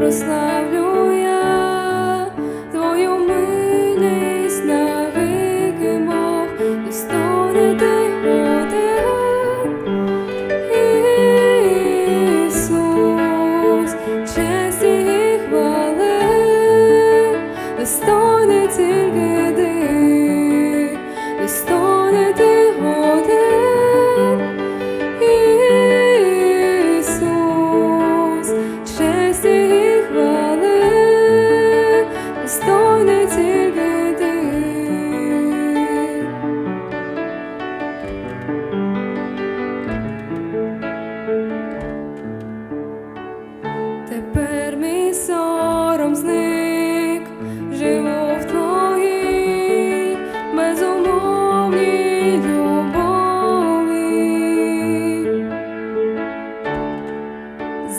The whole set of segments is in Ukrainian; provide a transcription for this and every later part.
прославлю я. Твою милість навики мов і стонити один Ісус, честі і хвали, не стоне тільки ти.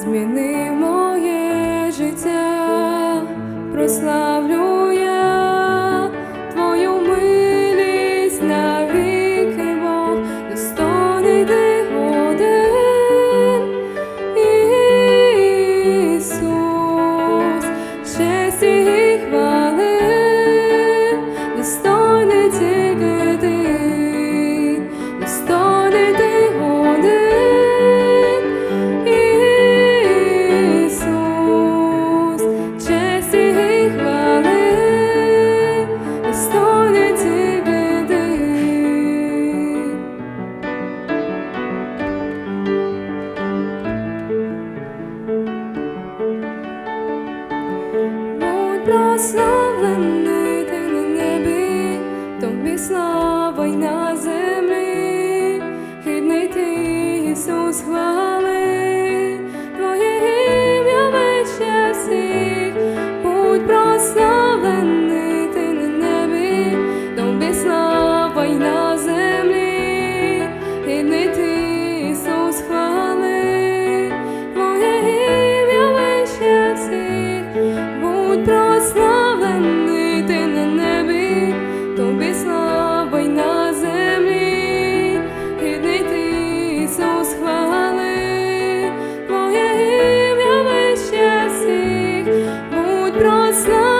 Зміни моє життя, прослав. lost love and it's not